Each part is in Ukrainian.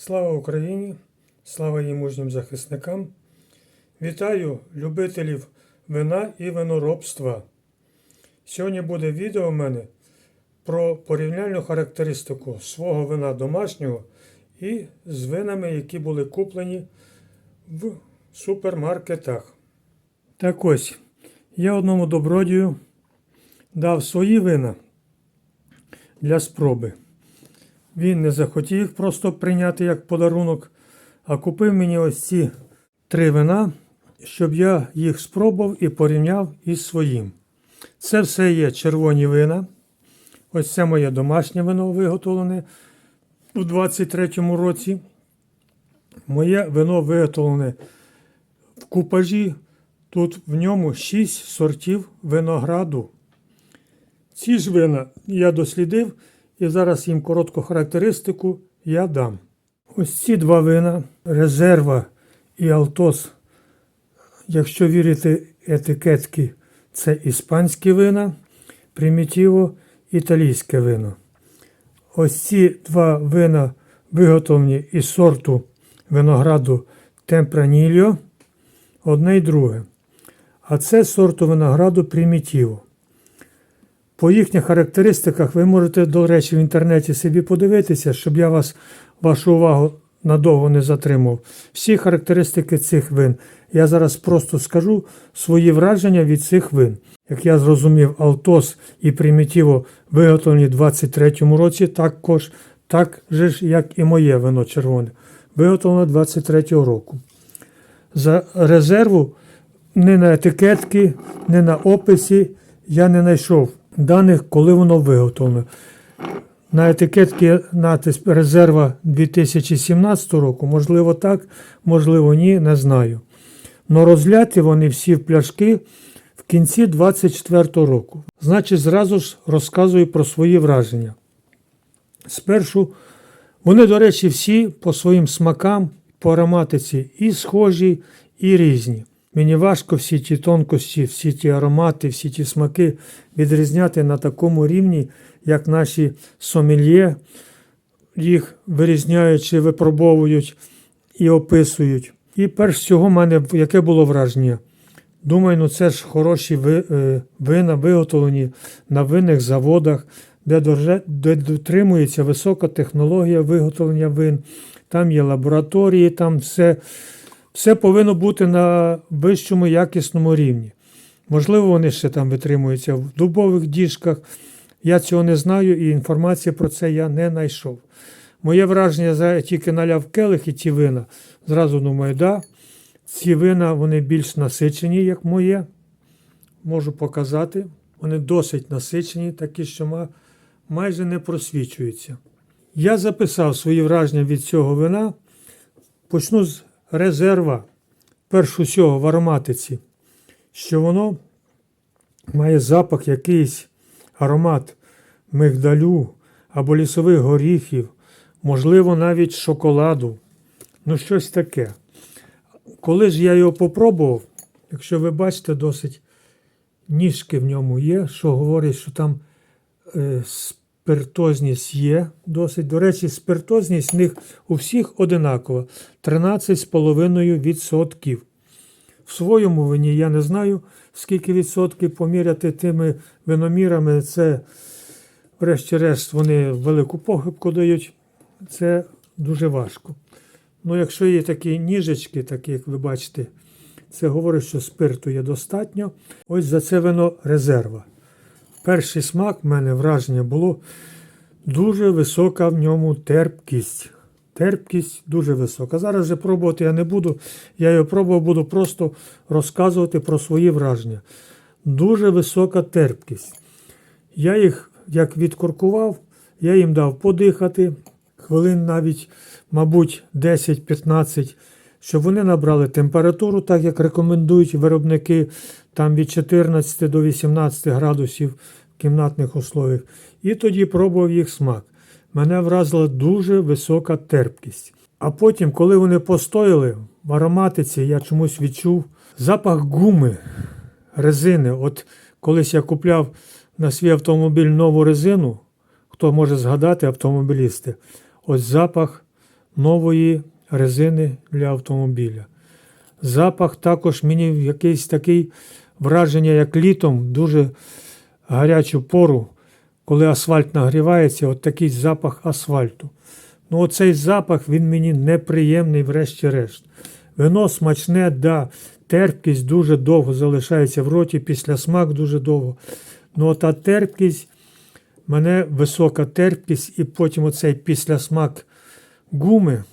Слава Україні! Слава її мужнім захисникам! Вітаю любителів вина і виноробства. Сьогодні буде відео у мене про порівняльну характеристику свого вина домашнього і з винами, які були куплені в супермаркетах. Так ось, я одному добродію дав свої вина для спроби. Він не захотів просто прийняти як подарунок, а купив мені ось ці три вина, щоб я їх спробував і порівняв із своїм. Це все є червоні вина. Ось це моє домашнє вино виготовлене у 23-му році. Моє вино виготовлене в купажі. Тут в ньому 6 сортів винограду. Ці ж вина я дослідив і зараз їм коротку характеристику я дам. Ось ці два вина резерва і Алтос. Якщо вірити етикетки, це іспанські вина, примітиво італійське вино. Ось ці два вина виготовлені із сорту винограду Темпранільо, одне й друге. А це сорту винограду Примітіво. По їхніх характеристиках ви можете, до речі, в інтернеті собі подивитися, щоб я вас, вашу увагу надовго не затримав. Всі характеристики цих вин. Я зараз просто скажу свої враження від цих вин. Як я зрозумів, Алтос і Примітіво виготовлені в 23-му році, також так же ж, як і моє вино червоне, виготовлено 23-го року. За резерву ні на етикетки, ні на описі я не знайшов даних, коли воно виготовлено. На етикетці натиск резерва 2017 року, можливо, так, можливо, ні, не знаю. Но розляті вони всі в пляшки в кінці 24 року. Значить, зразу ж розказую про свої враження. Спершу, вони, до речі, всі по своїм смакам, по ароматиці і схожі, і різні. Мені важко всі ті тонкості, всі ті аромати, всі ті смаки відрізняти на такому рівні, як наші сомельє, їх вирізняючи, випробовують і описують. І перш всього, в мене яке було враження? Думаю, ну це ж хороші е, вина, виготовлені на винних заводах, де дотримується висока технологія виготовлення вин. Там є лабораторії, там все, все повинно бути на вищому якісному рівні. Можливо, вони ще там витримуються в дубових діжках. Я цього не знаю і інформації про це я не знайшов. Моє враження, за тільки наляв келих і ті вина. Зразу думаю, да, ці вина вони більш насичені, як моє. Можу показати. Вони досить насичені, такі, що майже не просвічуються. Я записав свої враження від цього вина. Почну з резерва. Перш усього в ароматиці, що воно має запах якийсь аромат мигдалю або лісових горіхів, можливо, навіть шоколаду. Ну, щось таке. Коли ж я його попробував, якщо ви бачите, досить ніжки в ньому є, що говорить, що там е, спиртозність є досить. До речі, спиртозність в них у всіх одинакова 13,5%. В своєму вині я не знаю, скільки відсотків поміряти тими виномірами. Це, врешті-решт, вони велику похибку дають. Це дуже важко. Ну, якщо є такі ніжечки, такі, як ви бачите, це говорить, що спирту є достатньо. Ось за це вино резерва. Перший смак в мене враження було дуже висока в ньому терпкість. Терпкість дуже висока. Зараз вже пробувати я не буду. Я його пробував, буду просто розказувати про свої враження. Дуже висока терпкість. Я їх як відкоркував, я їм дав подихати хвилин навіть, мабуть, 10-15, щоб вони набрали температуру, так як рекомендують виробники, там від 14 до 18 градусів в кімнатних условиях. І тоді пробував їх смак. Мене вразила дуже висока терпкість. А потім, коли вони постояли в ароматиці, я чомусь відчув запах гуми, резини. От колись я купляв на свій автомобіль нову резину, хто може згадати автомобілісти, ось запах нової резини для автомобіля. Запах також мені якийсь такий враження, як літом, дуже гарячу пору, коли асфальт нагрівається, от такий запах асфальту. Ну, оцей запах він мені неприємний, врешті-решт. Вино смачне, да, терпкість дуже довго залишається в роті, після смак дуже довго. Ну, та терпкість, мене висока терпкість, і потім оцей післясмак гуми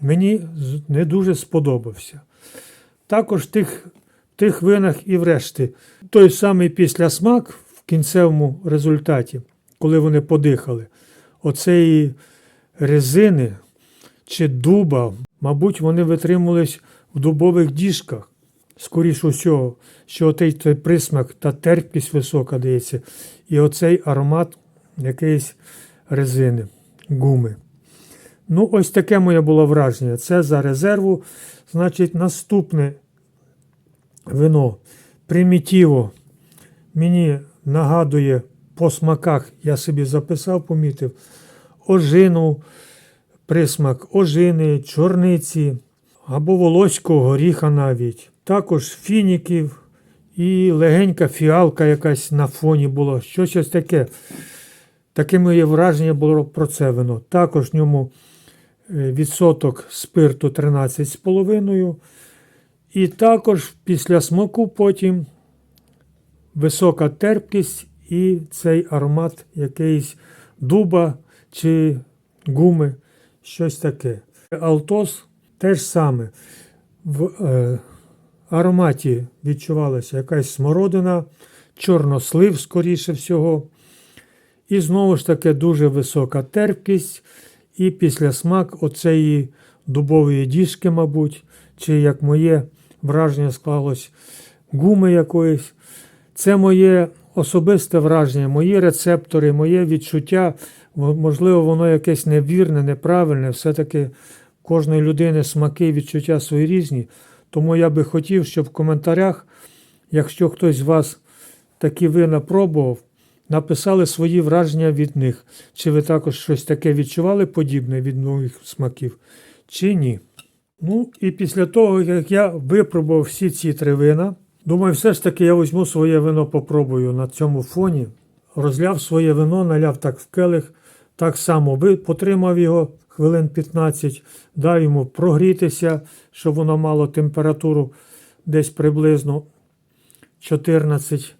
мені не дуже сподобався. Також в тих, тих винах і врешті той самий післясмак в кінцевому результаті, коли вони подихали, оцеї резини чи дуба, мабуть, вони витримувались в дубових діжках. Скоріше всього, що отей той присмак та терпкість висока дається, і оцей аромат якоїсь резини, гуми. Ну, ось таке моє було враження. Це за резерву. Значить, наступне вино Примітіво мені нагадує по смаках, я собі записав, помітив, ожину, присмак ожини, чорниці або волоського горіха навіть. Також фініків і легенька фіалка якась на фоні була. Щось ось таке. Таке моє враження було про це вино. Також в ньому відсоток спирту 13,5. І також після смаку потім висока терпкість і цей аромат якийсь дуба чи гуми, щось таке. Алтос теж саме. В е, ароматі відчувалася якась смородина, чорнослив, скоріше всього. І знову ж таки дуже висока терпкість, і після смак оцеї дубової діжки, мабуть, чи як моє враження склалось гуми якоїсь. Це моє особисте враження, мої рецептори, моє відчуття. Можливо, воно якесь невірне, неправильне. Все-таки кожної людини смаки і відчуття свої різні. Тому я би хотів, щоб в коментарях, якщо хтось з вас такі вина пробував, написали свої враження від них. Чи ви також щось таке відчували подібне від моїх смаків, чи ні. Ну і після того, як я випробував всі ці три вина, думаю, все ж таки я візьму своє вино, попробую на цьому фоні. Розляв своє вино, наляв так в келих, так само потримав його хвилин 15, дав йому прогрітися, щоб воно мало температуру десь приблизно 14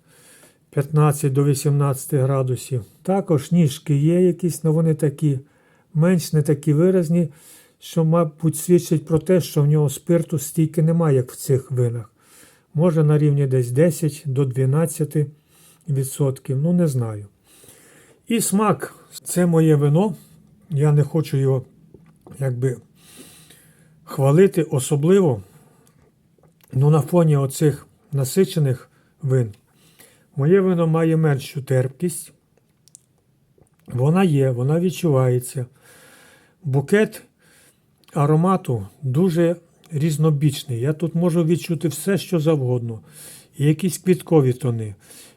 15 до 18 градусів. Також ніжки є якісь, але вони такі менш не такі виразні, що, мабуть, свідчить про те, що в нього спирту стільки немає, як в цих винах. Може на рівні десь 10 до 12 відсотків, ну не знаю. І смак це моє вино. Я не хочу його якби хвалити особливо. Ну, на фоні оцих насичених вин. Моє вино має меншу терпкість. Вона є, вона відчувається. Букет аромату дуже різнобічний. Я тут можу відчути все, що завгодно. І якісь квіткові тони,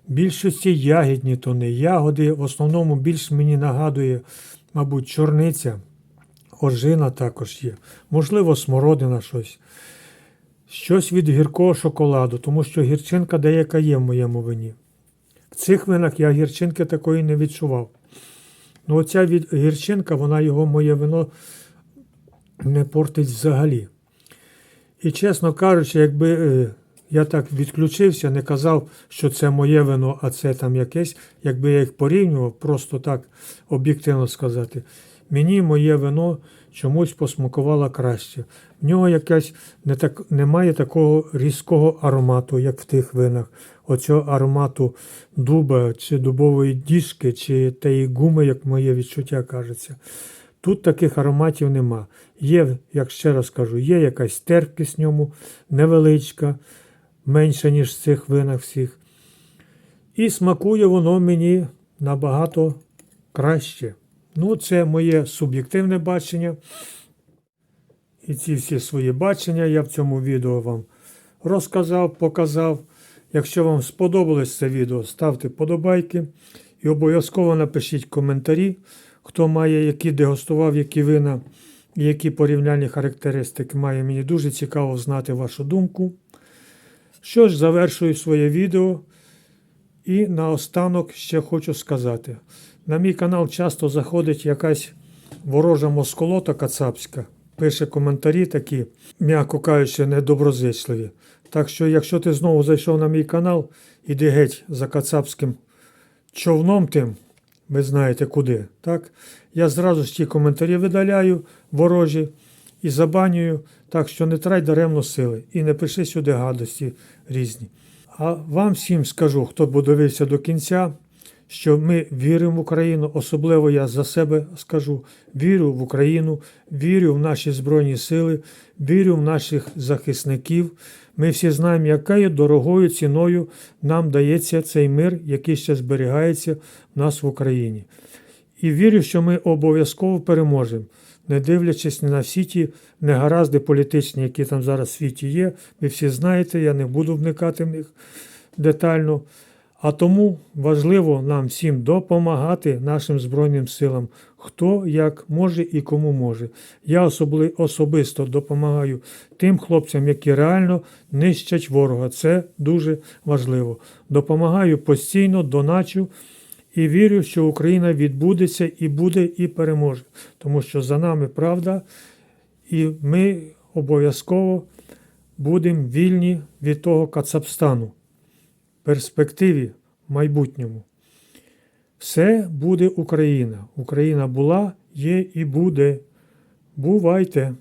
більшості ягідні тони. Ягоди в основному більш мені нагадує, мабуть, чорниця, ожина також є. Можливо, смородина щось. Щось від гіркого шоколаду, тому що гірчинка деяка є в моєму вині. Цих винах я гірчинки такої не відчував. Ну, оця від гірчинка, вона його моє вино не портить взагалі. І чесно кажучи, якби е, я так відключився, не казав, що це моє вино, а це там якесь, якби я їх порівнював, просто так об'єктивно сказати, мені моє вино чомусь посмакувало краще. В нього якась не так, немає такого різкого аромату, як в тих винах. Оцього аромату дуба чи дубової діжки, чи тієї гуми, як моє відчуття кажеться. Тут таких ароматів нема. Є, як ще раз кажу, є якась терпкість в ньому, невеличка, менша, ніж в цих винах всіх. І смакує воно мені набагато краще. Ну, це моє суб'єктивне бачення. І ці всі свої бачення я в цьому відео вам розказав, показав. Якщо вам сподобалось це відео, ставте подобайки і обов'язково напишіть коментарі, хто має, які дегустував, які вина. які порівняльні характеристики має. Мені дуже цікаво знати вашу думку. Що ж, завершую своє відео. І наостанок ще хочу сказати: на мій канал часто заходить якась ворожа москолота кацапська, пише коментарі такі, м'яко кажучи, недоброзичливі. Так що, якщо ти знову зайшов на мій канал, іди геть за кацапським човном тим, ви знаєте куди. Так? Я зразу ж ті коментарі видаляю ворожі і забанюю, так що не трать даремно сили і не пиши сюди гадості різні. А вам всім скажу, хто дивився до кінця, що ми віримо в Україну, особливо я за себе скажу, вірю в Україну, вірю в наші Збройні Сили, вірю в наших захисників. Ми всі знаємо, якою дорогою ціною нам дається цей мир, який ще зберігається в нас в Україні. І вірю, що ми обов'язково переможемо, не дивлячись на всі ті негаразди політичні, які там зараз в світі є. Ви всі знаєте, я не буду вникати в них детально. А тому важливо нам всім допомагати нашим Збройним силам, хто як може і кому може. Я особли, особисто допомагаю тим хлопцям, які реально нищать ворога. Це дуже важливо. Допомагаю постійно, доначу і вірю, що Україна відбудеться і буде, і переможе. Тому що за нами правда, і ми обов'язково будемо вільні від того Кацапстану перспективі майбутньому. Все буде Україна. Україна була, є і буде. Бувайте!